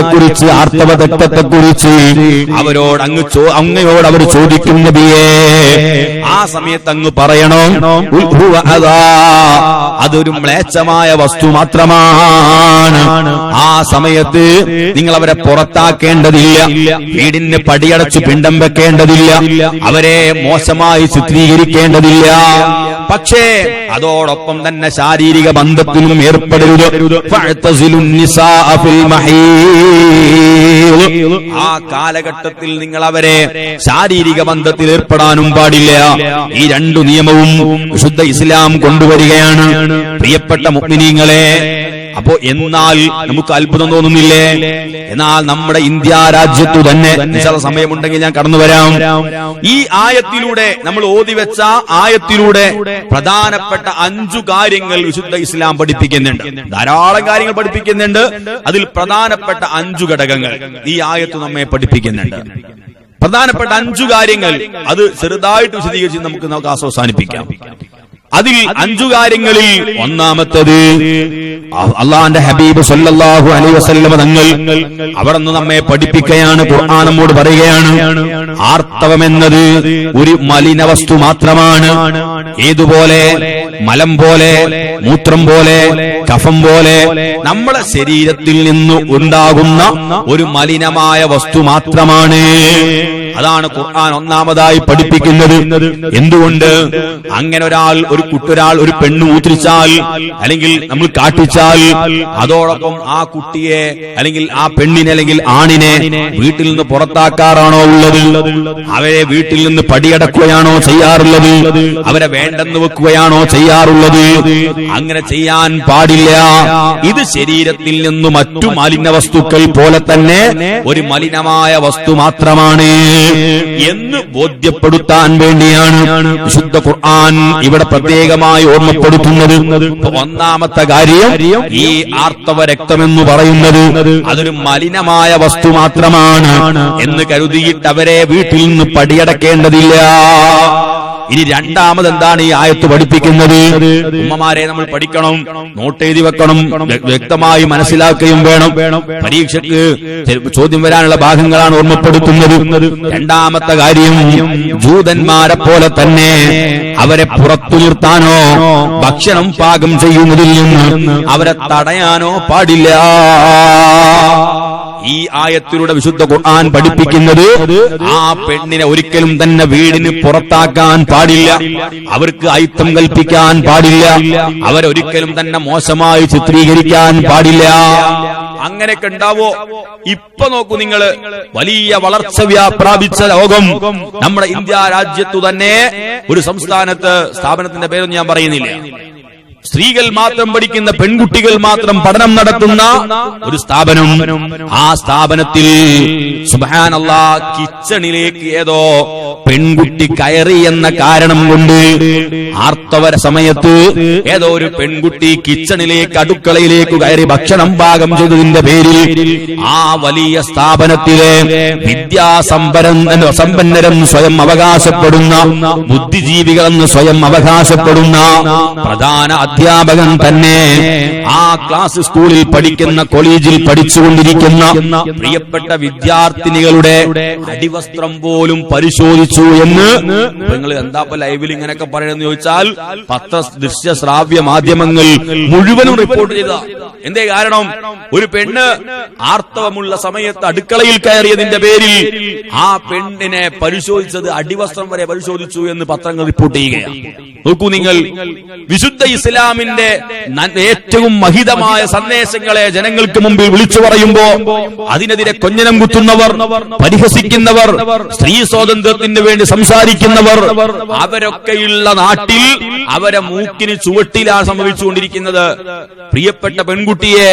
കുറിച്ച് ആർത്തവതത്വത്തെ കുറിച്ച് അവരോട് അങ്ങ് അങ്ങയോട് അവർ ചോദിക്കും നബിയേ ആ സമയത്ത് അങ്ങ് പറയണോ. അതൊരു മ്ലേച്ഛമായ വസ്തു മാത്രമാണ്. ആ സമയത്ത് നിങ്ങൾ അവരെ പുറത്താക്കേണ്ടതില്ല വീടിന് പടിയടച്ച് പിണ്ടം വെക്കേണ്ടതില്ല. അവരെ മോശമായി ചിത്രീകരിക്കേണ്ടതില്ല. പക്ഷേ അതോടൊപ്പം തന്നെ ശാരീരിക ബന്ധത്തിനും ഏർപ്പെടരുത്. ആ കാലഘട്ടത്തിൽ നിങ്ങൾ അവരെ ശാരീരിക ബന്ധത്തിൽ ഏർപ്പെടാനും പാടില്ല. ഈ രണ്ടു നിയമവും ശുദ്ധ ഇസ്ലാം കൊണ്ടുവരികയാണ്. പ്രിയപ്പെട്ട മുഗ്മിനീങ്ങളെ അപ്പോ എന്നാൽ നമുക്ക് അത്ഭുതം തോന്നുന്നില്ലേ? എന്നാൽ നമ്മുടെ ഇന്ത്യ രാജ്യത്തു തന്നെ സമയമുണ്ടെങ്കിൽ ഞാൻ കടന്നു വരാം. ഈ ആയത്തിലൂടെ നമ്മൾ ഓതി വെച്ച ആയത്തിലൂടെ പ്രധാനപ്പെട്ട അഞ്ചു കാര്യങ്ങൾ വിശുദ്ധ ഇസ്ലാം പഠിപ്പിക്കുന്നുണ്ട്. ധാരാളം കാര്യങ്ങൾ പഠിപ്പിക്കുന്നുണ്ട്. അതിൽ പ്രധാനപ്പെട്ട അഞ്ചു ഘടകങ്ങൾ ഈ ആയത്ത് നമ്മെ പഠിപ്പിക്കുന്നുണ്ട്. പ്രധാനപ്പെട്ട അഞ്ചു കാര്യങ്ങൾ അത് ചെറുതായിട്ട് വിശദീകരിച്ച് നമുക്ക് നമുക്ക് അവസാനിപ്പിക്കാം. അതിൽ അഞ്ചു കാര്യങ്ങളിൽ ഒന്നാമത്തത് അള്ളാന്റെ ഹബീബ് സല്ലല്ലാഹു അലൈഹി വസല്ലമ തങ്ങൾ അവിടെ നിന്ന് നമ്മെ പഠിപ്പിക്കുകയാണ് ഖുർആൻ നമ്മോട് പറയുകയാണ്. ആർത്തവം എന്നത് ഒരു മലിന വസ്തു മാത്രമാണ്. ഏതുപോലെ? മലം പോലെ മൂത്രം പോലെ കഫം പോലെ നമ്മുടെ ശരീരത്തിൽ നിന്ന് ഉണ്ടാകുന്ന ഒരു മലിനമായ വസ്തു മാത്രമാണ്. അതാണ് ഖുർആൻ ഒന്നാമതായി പഠിപ്പിക്കുന്നത്. എന്തുകൊണ്ട്? അങ്ങനെ ഒരാൾ ഒരു കുട്ടൊരാൾ ഒരു പെണ്ണ് ഊത്തിരിച്ചാൽ അല്ലെങ്കിൽ നമ്മൾ കാട്ടിച്ചാൽ അതോടൊപ്പം ആ കുട്ടിയെ അല്ലെങ്കിൽ ആ പെണ്ണിനെ അല്ലെങ്കിൽ ആണിനെ വീട്ടിൽ നിന്ന് പുറത്താക്കാറാണോ ഉള്ളത്? അവരെ വീട്ടിൽ നിന്ന് പടിയടക്കുകയാണോ ചെയ്യാറുള്ളത്? അവരെ വേണ്ടെന്ന് വെക്കുകയാണോ ചെയ്യാറുള്ളത്? അങ്ങനെ ചെയ്യാൻ പാടില്ല. ഇത് ശരീരത്തിൽ നിന്ന് മറ്റു മാലിന്യ വസ്തുക്കൾ പോലെ തന്നെ ഒരു മലിനമായ വസ്തു മാത്രമാണ്. എന്ന് ബോധ്യപ്പെടുത്താൻ വേണ്ടിയാണ് വിശുദ്ധ ഖുർആൻ ഇവിടെ പ്രത്യേകമായി ഓർമ്മപ്പെടുത്തുന്നത്. ഒന്നാമത്തെ കാര്യം ഈ ആർത്തവ രക്തമെന്ന് പറയുന്നത് അതൊരു മലിനമായ വസ്തു മാത്രമാണ് എന്ന് കരുതിയിട്ട് അവരെ വീട്ടിൽ നിന്ന് പടിയടക്കേണ്ടതില്ല. ഇനി രണ്ടാമത് എന്താണ് ഈ ആയത്ത് പഠിപ്പിക്കുന്നത്? ഉമ്മമാരെ നമ്മൾ പഠിക്കണം നോട്ട് എഴുതി വെക്കണം വ്യക്തമായി മനസ്സിലാക്കുകയും വേണം. പരീക്ഷയ്ക്ക് ചോദ്യം വരാനുള്ള ഭാഗങ്ങളാണ് ഓർമ്മപ്പെടുത്തുന്നത്. രണ്ടാമത്തെ കാര്യം ജൂതന്മാരെ പോലെ തന്നെ അവരെ പുറത്തു നിർത്താനോ ഭക്ഷണം പാകം ചെയ്യുന്നതിൽ നിന്ന് അവരെ തടയാനോ പാടില്ല. ഈ ആയത്തിലൂടെ വിശുദ്ധ ഖുർആൻ പഠിപ്പിക്കുന്നത് ആ പെണ്ണിനെ ഒരിക്കലും തന്നെ വീടിന് പുറത്താക്കാൻ പാടില്ല. അവർക്ക് അയിത്തം കൽപ്പിക്കാൻ പാടില്ല. അവരൊരിക്കലും തന്നെ മോശമായി ചിത്രീകരിക്കാൻ പാടില്ല. അങ്ങനെയൊക്കെ ഉണ്ടാവോ? ഇപ്പൊ നോക്കൂ നിങ്ങൾ വലിയ വളർച്ച വ്യാപ്രാപിച്ച ലോകം നമ്മുടെ ഇന്ത്യ രാജ്യത്തു തന്നെ ഒരു സംസ്ഥാനത്ത് സ്ഥാപനത്തിന്റെ പേരൊന്നും ഞാൻ പറയുന്നില്ല. സ്ത്രീകൾ മാത്രം പഠിക്കുന്ന പെൺകുട്ടികൾ മാത്രം പഠനം നടത്തുന്ന ഒരു സ്ഥാപനം. ആ സ്ഥാപനത്തിൽ സുബാനല്ല കിച്ചണിലേക്ക് ഏതോ പെൺകുട്ടി കയറി എന്ന കാരണം കൊണ്ട് ആർത്തവര സമയത്ത് ഏതോ ഒരു പെൺകുട്ടി കിച്ചണിലേക്ക് അടുക്കളയിലേക്ക് കയറി ഭക്ഷണം പാകം ചെയ്തതിന്റെ പേരിൽ ആ വലിയ സ്ഥാപനത്തിലെ വിദ്യാസമ്പരം സമ്പന്നരെന്ന് സ്വയം അവകാശപ്പെടുന്ന ബുദ്ധിജീവികൾ എന്ന് സ്വയം അവകാശപ്പെടുന്ന പ്രധാന അധ്യാപകൻ തന്നെ ആ ക്ലാസ് സ്കൂളിൽ പഠിക്കുന്ന കോളേജിൽ പഠിച്ചുകൊണ്ടിരിക്കുന്ന പ്രിയപ്പെട്ട വിദ്യാർത്ഥിനികളുടെ അടിവസ്ത്രം പോലും പരിശോധിച്ചു എന്ന്. നിങ്ങൾ എന്താ ഇപ്പൊ ലൈവിൽ ഇങ്ങനെയൊക്കെ പറയണമെന്ന് ചോദിച്ചാൽ പത്ര ദൃശ്യ ശ്രാവ്യ മാധ്യമങ്ങൾ മുഴുവനും റിപ്പോർട്ട് ചെയ്ത എന്തേ കാരണം? ഒരു പെണ്ണ് ആർത്തവമുള്ള സമയത്ത് അടുക്കളയിൽ കയറിയതിന്റെ പേരിൽ ആ പെണ്ണിനെ പരിശോധിച്ചത് അടിവസ്ത്രം വരെ പരിശോധിച്ചു എന്ന് പത്രങ്ങൾ റിപ്പോർട്ട് ചെയ്യുകയാണ്. നോക്കൂ നിങ്ങൾ വിശുദ്ധ ഇസ്ലാമിന്റെ ഏറ്റവും മഹിതമായ സന്ദേശങ്ങളെ ജനങ്ങൾക്ക് മുമ്പിൽ വിളിച്ചു പറയുമ്പോ അതിനെതിരെ കൊഞ്ഞനം കുത്തുന്നവർ പരിഹസിക്കുന്നവർ സ്ത്രീ സ്വാതന്ത്ര്യത്തിന് വേണ്ടി സംസാരിക്കുന്നവർ അവരൊക്കെയുള്ള നാട്ടിൽ അവരെ മൂക്കിന് ചുവട്ടിലാണ് സംഭവിച്ചുകൊണ്ടിരിക്കുന്നത് പ്രിയപ്പെട്ട പെൺകുട്ടിയെ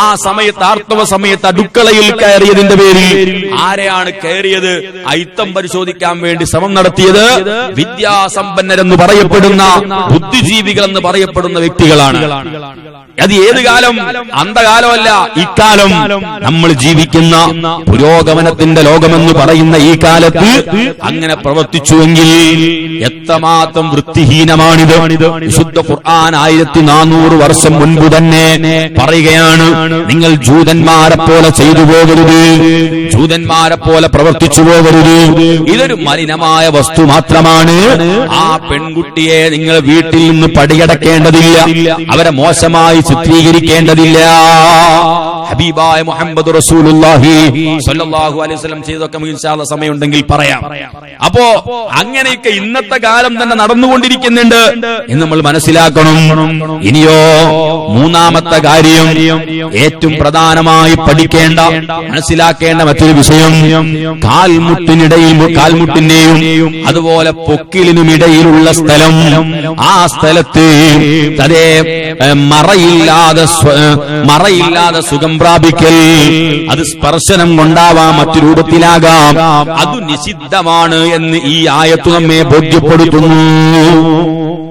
ആ സമയത്ത് ആർത്തവ സമയത്ത് അടുക്കളയിൽ കയറിയതിന്റെ പേരിൽ ആരെയാണ് കയറിയത്? അയിത്തം പരിശോധിക്കാൻ വേണ്ടി ശ്രമം നടത്തിയത് വിദ്യാസമ്പന്നരെന്ന് പറയപ്പെടുന്ന ബുദ്ധിജീവികൾ എന്ന് പറയപ്പെടുന്ന വ്യക്തികളാണ്. അത് ഏത് കാലം? അന്ധകാലമല്ല ഇക്കാലം. നമ്മൾ ജീവിക്കുന്ന പുരോഗമനത്തിന്റെ ലോകമെന്ന് പറയുന്ന ഈ കാലത്ത് അങ്ങനെ പ്രവർത്തിച്ചുവെങ്കിൽ എത്രമാത്രം വൃത്തിഹീനമാണിത്. വിശുദ്ധ ഖുർആൻ ആയിരത്തി നാനൂറ് വർഷം മുൻപ് തന്നെ പറയുകയാണ് നിങ്ങൾ ജൂതന്മാരെ പോലെ ചെയ്തു പോകരുത് ജൂതന്മാരെ പോലെ പ്രവർത്തിച്ചു പോകരുത്. ഇതൊരു മലിനമായ വസ്തു മാത്രമാണ്. ആ പെൺകുട്ടിയെ നിങ്ങൾ വീട്ടിൽ നിന്ന് പടിയടക്കേണ്ടതില്ല. അവരെ മോശമായി ചിത്രീകരിക്കേണ്ടതില്ല ഹബീബായ മുഹമ്മദ് റസൂലുള്ളാഹി അലൈഹി വസല്ലം ചെയ്തൊക്കെ സമയമുണ്ടെങ്കിൽ പറയാം. അപ്പോ അങ്ങനെയൊക്കെ ഇന്നത്തെ കാലം തന്നെ നടന്നുകൊണ്ടിരിക്കുന്നുണ്ട് എന്ന് നമ്മൾ മനസ്സിലാക്കണം. ഇനിയോ മൂന്നാമത്തെ കാര്യം ഏറ്റവും പ്രധാനമായി പഠിക്കേണ്ട മനസ്സിലാക്കേണ്ട മറ്റൊരു വിഷയം കാൽമുട്ടിനിടയിൽ കാൽമുട്ടിന്റെയും അതുപോലെ പൊക്കിലിനും ഇടയിലുള്ള സ്ഥലം. ആ സ്ഥലത്ത് അതേ മറയില്ലാതെ മറയില്ലാതെ സുഖം പ്രാപിക്കൽ. അത് സ്പർശനം കൊണ്ടാവാം മറ്റു രൂപത്തിലാകാം. അത് നിഷിദ്ധമാണ് എന്ന് ഈ ആയത്ത് നമ്മെ ബോധ്യപ്പെടുത്തുന്നു.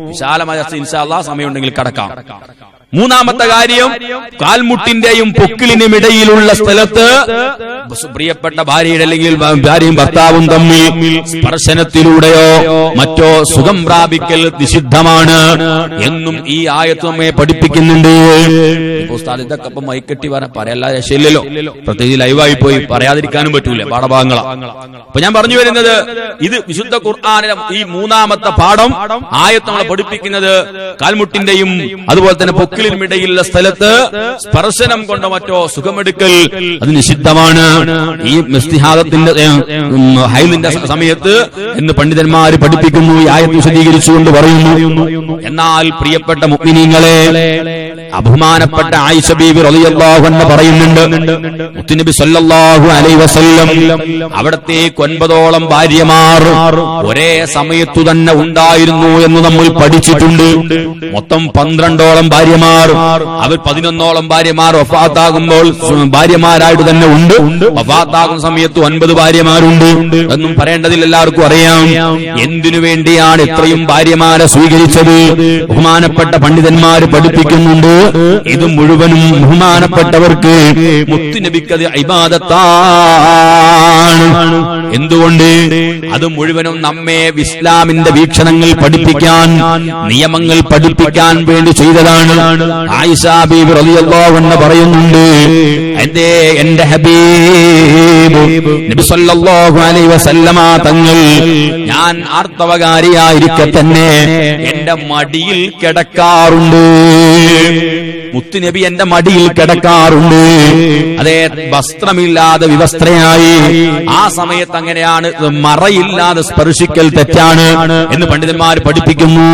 വിശാലമായ ഇൻഷാല്ലാ സമയമുണ്ടെങ്കിൽ കടക്കാം. മൂന്നാമത്തെ കാര്യം കാൽമുട്ടിന്റെയും പൊക്കിലിനും ഇടയിലുള്ള സ്ഥലത്ത് പ്രിയപ്പെട്ട ഭാര്യയുടെ അല്ലെങ്കിൽ ഭാര്യയും ഭർത്താവും തമ്മിൽ സ്പർശനത്തിലൂടെയോ മറ്റോ സുഖം പ്രാപിക്കൽ നിഷിദ്ധമാണ് എന്നും ഈ ആയത്ത് നമ്മെ പഠിപ്പിക്കുന്നുണ്ട്. ഇതൊക്കെ ഇപ്പൊ മൈക്കെട്ടി പറഞ്ഞ പറയല്ല രക്ഷയില്ലല്ലോ പ്രത്യേകിച്ച് ലൈവായി പോയി പറയാതിരിക്കാനും പറ്റൂല. പാഠഭാഗങ്ങളാ. അപ്പൊ ഞാൻ പറഞ്ഞു വരുന്നത് ഇത് വിശുദ്ധ ഖുർആാനിലെ ഈ മൂന്നാമത്തെ പാഠം ആയത്ത് നമ്മളെ പഠിപ്പിക്കുന്നത് കാൽമുട്ടിന്റെയും അതുപോലെ തന്നെ പൊക്കിലിനും ഇടയിലുള്ള സ്ഥലത്ത് സ്പർശനം കൊണ്ടോ മറ്റോ സുഖമെടുക്കൽ അത് നിഷിദ്ധമാണ്. ഈ മിസ്തിഹാദത്തിന്റെ ഹൈലിന്റെ സമയത്ത് എന്ന് പണ്ഡിതന്മാർ പഠിപ്പിക്കുന്നു ഈ ആയത്ത് വിശദീകരിച്ചുകൊണ്ട് പറയുന്നു. എന്നാൽ പ്രിയപ്പെട്ട മുഗ്മിനീങ്ങളെ അഭിമാനപ്പെട്ട ആയിഷ ബീബി റളിയല്ലാഹു എന്ന് പറയുന്നുണ്ട്. മുത്തുനബി സല്ലല്ലാഹു അലൈഹി വസല്ലം അവിടത്തെ ഒൻപതോളം ഭാര്യമാർ ഒരേ സമയത്തു തന്നെ ഉണ്ടായിരുന്നു എന്ന് നമ്മൾ പഠിച്ചിട്ടുണ്ട്. മൊത്തം പന്ത്രണ്ടോളം ഭാര്യമാർ അവർ പതിനൊന്നോളം ഭാര്യമാർ വഫാത്താകുമ്പോൾ ഭാര്യമാരായിട്ട് തന്നെ ഉണ്ട്. വഫാത്താകുന്ന സമയത്ത് ഒൻപത് ഭാര്യമാരുണ്ട് എന്നും പറയേണ്ടതിൽ എല്ലാവർക്കും അറിയാം. എന്തിനു വേണ്ടിയാണ് ഇത്രയും ഭാര്യമാരെ സ്വീകരിച്ചത്? ബഹുമാനപ്പെട്ട പണ്ഡിതന്മാര് പഠിപ്പിക്കുന്നുണ്ട്. ഇത് മുഴുവനും ബഹുമാനപ്പെട്ടവർക്ക് മുത്തുനബിക്കത് ഇബാദത്താണ് എന്തുകൊണ്ട്? അത് മുഴുവനും നമ്മെ ഇസ്ലാമിന്റെ വീക്ഷണങ്ങൾ പഠിപ്പിക്കാൻ നിയമങ്ങൾ പഠിപ്പിക്കാൻ വേണ്ടി ചെയ്തതാണ്. ആയിഷ ബീബി റളിയല്ലാഹു അൻഹ പറയുന്നുണ്ട് എന്റെ എന്റെ ഹബീബ് നബി അലൈഹി വസല്ലമ തങ്ങൾ ഞാൻ ആർത്തവകാരിയായിരിക്കെ തന്നെ എന്റെ മടിയിൽ കിടക്കാറുണ്ട്. മുത്തുനബി എന്റെ മടിയിൽ കിടക്കാറുണ്ട്. അതെ വസ്ത്രമില്ലാതെ വിവസ്ത്രയായി. ആ സമയത്ത് അങ്ങനെയാണ് മറയില്ലാതെ സ്പർശിക്കൽ തെറ്റാണ് എന്ന് പണ്ഡിതന്മാർ പഠിപ്പിക്കുന്നു.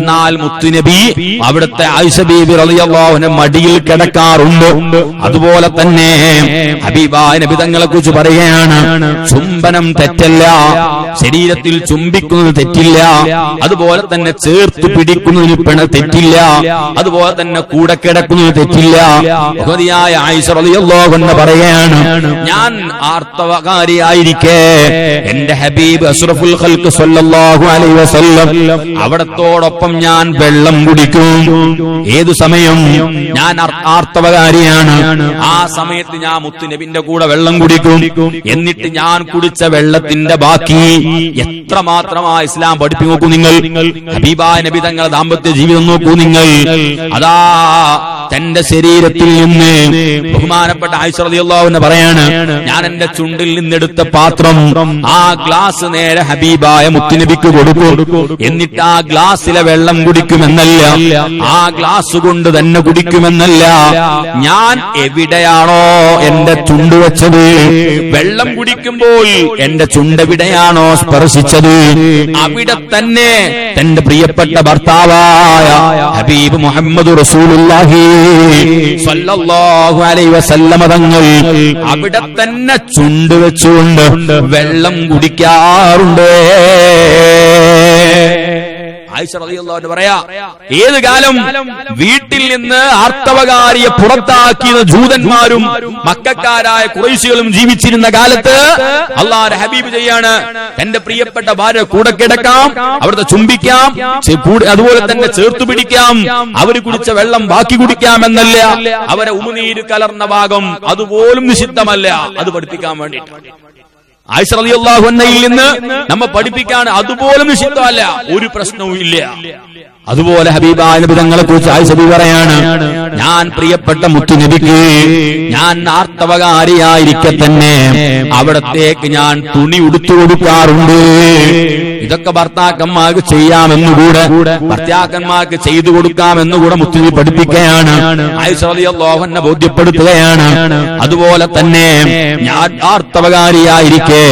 എന്നാൽ മുത്തുനബി അവിടുത്തെ ആയിഷ ബീബി റളിയല്ലാഹുവിനെ മടിയിൽ കിടക്കാറുണ്ട്. അതുപോലെ തന്നെ ഹബീബായ നബി തങ്ങളെ കുറിച്ച് പറയുകയാണ് ചുംബനം തെറ്റല്ല ശരീരത്തിൽ ചുംബിക്കുന്നത് തെറ്റില്ല അതുപോലെ തന്നെ ചേർത്ത് പിടിക്കുന്നതിന് പിണ തെറ്റില്ല അതുപോലെ തന്നെ കൂടെ കിടക്കുന്നത് തെറ്റില്ല. ബഹുമതിയായ പറയുകയാണ് ഞാൻ ആർത്തവകാരിയായിരിക്കെ. എന്റെ ഹബീബ് അഷ്റഫുൽ ഖൽക്ക് സല്ലല്ലാഹു അലൈഹി വസല്ലം അവിടത്തോടൊപ്പം ഞാൻ വെള്ളം കുടിക്കും. ഏതു സമയം ഞാൻ ആർ- ആർത്തവകാരിയാണ് ആ സമയത്ത് ഞാൻ മുത്തുനബിന്റെ കൂടെ വെള്ളം കുടിക്കും. എന്നിട്ട് ഞാൻ കുടിച്ച വെള്ളത്തിന്റെ ബാക്കി എത്ര മാത്രമാ ഇസ്ലാം പഠിപ്പി നോക്കൂ നിങ്ങൾ. ഹബീബായ നബി തങ്ങളുടെ ദാമ്പത്യ ജീവിതം നോക്കൂ നിങ്ങൾ. അതാ തന്റെ ശരീരത്തിൽ നിന്ന് ബഹുമാനപ്പെട്ട ആയിഷറിയാവുന്ന പറയാണ് ഞാൻ എന്റെ ചുണ്ടിൽ നിന്നെടുത്ത പാത്രം ആ ഗ്ലാസ് നേരെ ഹബീബായ മുത്തുനബിക്ക് കൊടുക്കും. എന്നിട്ട് ആ ഗ്ലാസ്സിലെ വെള്ളം കുടിക്കുമെന്നല്ല ആ ഗ്ലാസ് കൊണ്ട് തന്നെ കുടിക്കുമെന്നല്ല ഞാൻ എവിടെയാണോ എന്റെ ചുണ്ട് വെച്ചത് വെള്ളം കുടിക്കുമ്പോൾ എന്റെ ചുണ്ടെവിടെയാണോ സ്പർശിച്ചത് അവിടെ തന്നെ തന്റെ പ്രിയപ്പെട്ട ഭർത്താവായ ഹബീബ് മുഹമ്മദ് റസൂലുള്ളാഹി തങ്ങൾ അവിടെ തന്നെ ചുണ്ട് വെച്ചുകൊണ്ട് വെള്ളം കുടിക്കാറുണ്ട്. ആയിഷ റളിയല്ലാഹു പറയാ ഏത് കാലം വീട്ടിൽ നിന്ന് ആർത്തവകാരിയെ പുറത്താക്കിയ ജൂതന്മാരും മക്കാരായ കുറേശികളും ജീവിച്ചിരുന്ന കാലത്ത് അള്ളാഹ് ഹബീബ് ചെയ്യാണ്. തന്റെ പ്രിയപ്പെട്ട ഭാര്യ കൂടെ കിടക്കാം അവിടുത്തെ ചുംബിക്കാം അതുപോലെ തന്നെ ചേർത്തു പിടിക്കാം അവർ കുടിച്ച വെള്ളം ബാക്കി കുടിക്കാം എന്നല്ല അവരെ ഉമിനീര് കലർന്ന ഭാഗം അതുപോലും നിഷിദ്ധമല്ല അത് പഠിപ്പിക്കാൻ വേണ്ടിയിട്ട്. ആയിഷ റളിയല്ലാഹു അൻഹയിൽ നിന്ന് നമ്മ പഠിപ്പിക്കാൻ അതുപോലും നിഷിദ്ധമല്ല ഒരു പ്രശ്നവും ഇല്ല. അതുപോലെ ഹബീബായ നബി തങ്ങളെ കുറിച്ച് ആയിഷ ബി പറയാണ് ഞാൻ പ്രിയപ്പെട്ട മുത്തു നബിക്ക് ഞാൻ ആർത്തവകാരിയായിരിക്കെ തന്നെ അവിടത്തേക്ക് ഞാൻ തുണി ഉടുത്തു കൊടുക്കാറുണ്ട്. ഇതൊക്കെ ഭർത്താക്കന്മാർക്ക് ചെയ്യാമെന്നുകൂടെ ഭർത്താക്കന്മാർക്ക് ചെയ്തു കൊടുക്കാമെന്നുകൂടെ മുത്തുനബി പഠിപ്പിക്കുകയാണ്. അൻഹ ബോധ്യപ്പെടുത്തുകയാണ് അതുപോലെ തന്നെ ഞാൻ ആർത്തവകാരിയായിരിക്കെ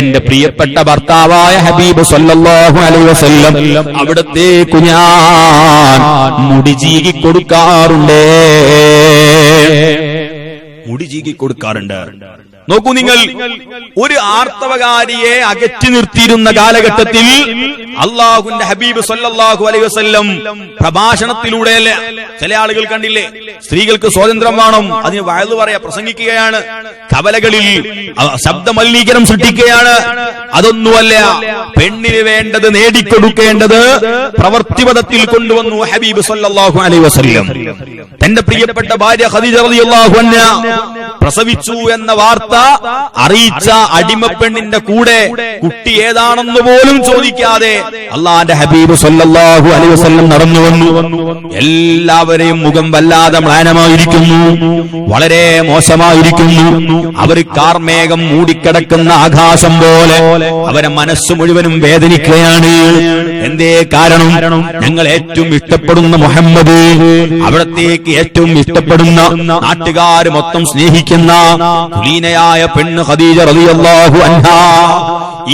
എന്റെ പ്രിയപ്പെട്ട ഭർത്താവായ ഹബീബ് അലൈഹി വസല്ലം അവിടത്തേക്കു ഞാൻ മുടി ചീകി കൊടുക്കാറുണ്ട്. മുടി ചീകി കൊടുക്കാറുണ്ട് നോക്കൂ നിങ്ങൾ ഒരു ആർത്തവകാരിയെ അകറ്റി നിർത്തിയിരുന്ന കാലഘട്ടത്തിൽ അള്ളാഹുന്റെ ഹബീബ് സല്ലാഹു അലൈഹി വസ്ല്ലം പ്രഭാഷണത്തിലൂടെ ചില ആളുകൾ കണ്ടില്ലേ? സ്ത്രീകൾക്ക് സ്വാതന്ത്ര്യം വേണം അതിന് വയലു പറയാ പ്രസംഗിക്കുകയാണ്. കവലകളിൽ അ- ശബ്ദ മലിനീകരണം സൃഷ്ടിക്കുകയാണ്. അതൊന്നുമല്ല പെണ്ണിന് വേണ്ടത് നേടിക്കൊടുക്കേണ്ടത് പ്രവർത്തിപഥത്തിൽ കൊണ്ടുവന്നു ഹബീബ് സല്ലാഹു അലൈഹി വസ്ല്ലം. തന്റെ പ്രിയപ്പെട്ട ഭാര്യ ഖദീജ റളിയല്ലാഹു അൻഹ പ്രസവിച്ചു എന്ന വാർത്ത അറിയിച്ച അടിമപ്പെണ്ണിന്റെ കൂടെ കുട്ടി ഏതാണെന്ന് പോലും ചോദിക്കാതെ അള്ളാന്റെ ഹബീബ് സല്ലാഹു അലൈഹി വസല്ലം നടന്നു വന്നു. എല്ലാവരെയും മുഖം വല്ലാതെ മ്ലാനമായിരിക്കുന്നു വളരെ മോശമായിരിക്കുന്നു. അവർ കാർമേഘം മൂടിക്കിടക്കുന്ന ആകാശം പോലെ അവരെ മനസ്സ് മുഴുവനും വേദനിക്കുകയാണ്. എന്തേ കാരണം? ഞങ്ങൾ ഏറ്റവും ഇഷ്ടപ്പെടുന്ന മുഹമ്മദ് അവിടത്തേക്ക് ഏറ്റവും ഇഷ്ടപ്പെടുന്ന നാട്ടുകാർ മൊത്തം സ്നേഹിക്കുന്ന കുലീനയായ പെണ്ണ് ഖദീജ റളിയല്ലാഹു അൻഹാ.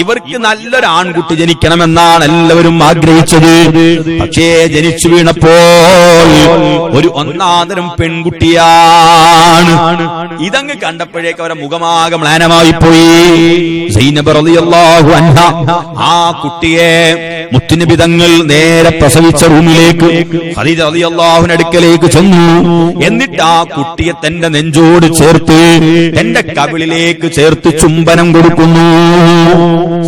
ഇവർക്ക് നല്ലൊരു ആൺകുട്ടി ജനിക്കണമെന്നാണ് എല്ലാവരും ആഗ്രഹിച്ചത്. പക്ഷേ ജനിച്ചു വീണപ്പോൾ ഒരു ഒന്നാന്തരം പെൺകുട്ടിയാണ്. ഇതങ്ങ് കണ്ടപ്പോഴേക്ക് അവരെ മുഖമാകെ മ്ലാനമായി പോയി ആ കുട്ടിയെ മുത്തുനബി തങ്ങൾ നേരെ പ്രസവിച്ച റൂമിലേക്ക് അടുക്കലേക്ക് ചെന്നു. എന്നിട്ട് ആ കുട്ടിയെ തന്റെ നെഞ്ചോട് ചേർത്ത് തന്റെ കവിളിലേക്ക് ചേർത്ത് ചുംബനം കൊടുക്കുന്നു.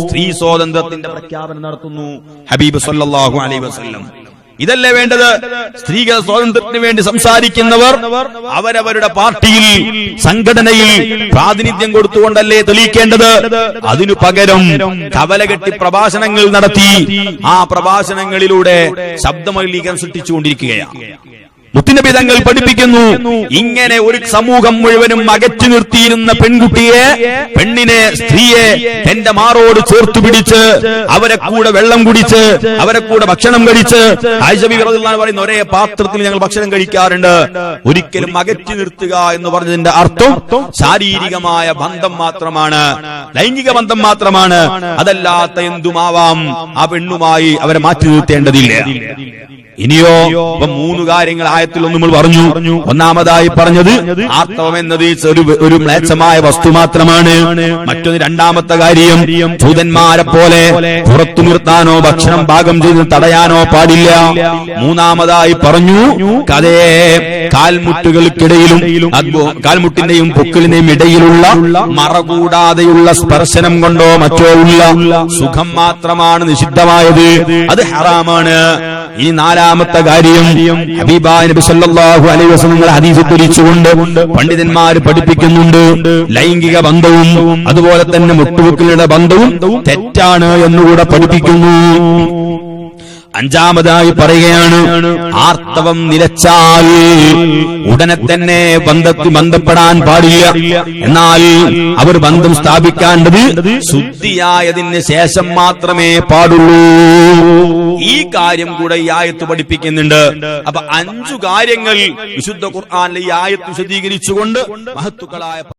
സ്ത്രീ സ്വാതന്ത്ര്യത്തിന്റെ പ്രഖ്യാപനം നടത്തുന്നു. ഹബീബ് സല്ലാഹു അലൈ വസല്ലം. ഇതല്ലേ വേണ്ടത്? സ്ത്രീകൾ സ്വാതന്ത്ര്യത്തിന് വേണ്ടി സംസാരിക്കുന്നവർ അവരവരുടെ പാർട്ടിയിൽ സംഘടനയിൽ പ്രാതിനിധ്യം കൊടുത്തുകൊണ്ടല്ലേ തെളിയിക്കേണ്ടത്? അതിനു പകരം കവലകെട്ടി പ്രഭാഷണങ്ങൾ നടത്തി ആ പ്രഭാഷണങ്ങളിലൂടെ ശബ്ദമലിനീകരണം സൃഷ്ടിച്ചുകൊണ്ടിരിക്കുകയാണ്. മുത്തുനബി തങ്ങൾ പഠിപ്പിക്കുന്നു. ഇങ്ങനെ ഒരു സമൂഹം മുഴുവനും അകറ്റി നിർത്തിയിരുന്ന പെൺകുട്ടിയെ പെണ്ണിനെ സ്ത്രീയെ തന്റെ മാറോട് ചേർത്തു പിടിച്ച് അവരെ കൂടെ വെള്ളം കുടിച്ച് അവരെ കൂടെ ഭക്ഷണം കഴിച്ച് ആയിഷബി പറയുന്ന ഒരേ പാത്രത്തിൽ ഞങ്ങൾ ഭക്ഷണം കഴിക്കാറുണ്ട്. ഒരിക്കലും അകറ്റി നിർത്തുക എന്ന് പറഞ്ഞതിന്റെ അർത്ഥം ശാരീരികമായ ബന്ധം മാത്രമാണ്. ലൈംഗിക ബന്ധം മാത്രമാണ്. അതല്ലാത്ത എന്തുമാവാം ആ പെണ്ണുമായി അവരെ മാറ്റി നിർത്തേണ്ടതില്ല. ഇനിയോ ഇപ്പൊ മൂന്ന് കാര്യങ്ങൾ ആയത്തിൽ ഒന്ന് നമ്മൾ പറഞ്ഞു. ഒന്നാമതായി പറഞ്ഞത് ആർത്തവം എന്നത് ഒരു മ്ലേച്ഛമായ വസ്തു മാത്രമാണ്. മറ്റൊന്ന് രണ്ടാമത്തെ കാര്യം ദൂതന്മാരെ പോലെ പുറത്തു നിർത്താനോ ഭക്ഷണം പാകം ചെയ്ത് തടയാനോ പാടില്ല. മൂന്നാമതായി പറഞ്ഞു കഥയെ കാൽമുട്ടുകൾക്കിടയിലും കാൽമുട്ടിന്റെയും പൊക്കിളിന്റെയും ഇടയിലുള്ള മറ കൂടാതെയുള്ള സ്പർശനം കൊണ്ടോ മറ്റോ ഉള്ള സുഖം മാത്രമാണ് നിഷിദ്ധമായത്. അത് ഹറാമാണ്. ഇനി നാലാമത്തെ കാര്യം ഹബീബായ നബി സല്ലല്ലാഹു അലൈഹി വസല്ലം പണ്ഡിതന്മാർ പഠിപ്പിക്കുന്നുണ്ട്. ലൈംഗിക ബന്ധവും അതുപോലെ തന്നെ മുട്ടുമുക്കളുടെ ബന്ധവും തെറ്റാണ് എന്നുകൂടെ പഠിപ്പിക്കുന്നു. അഞ്ചാമതായി പറയുകയാണ് ആർത്തവം നിലച്ചാൽ ഉടനെ തന്നെ ബന്ധത്തിൽ ബന്ധപ്പെടാൻ പാടില്ല. എന്നാൽ അവർ ബന്ധം സ്ഥാപിക്കേണ്ടത് ശുദ്ധിയായതിന് ശേഷം മാത്രമേ പാടുള്ളൂ. ഈ കാര്യം കൂടെ ഈ ആയത്ത് പഠിപ്പിക്കുന്നുണ്ട്. അപ്പൊ അഞ്ചു കാര്യങ്ങൾ വിശുദ്ധ ഖുർആാനിലെ ഈ ആയത്ത് വിശദീകരിച്ചുകൊണ്ട് മഹത്തുക്കളായ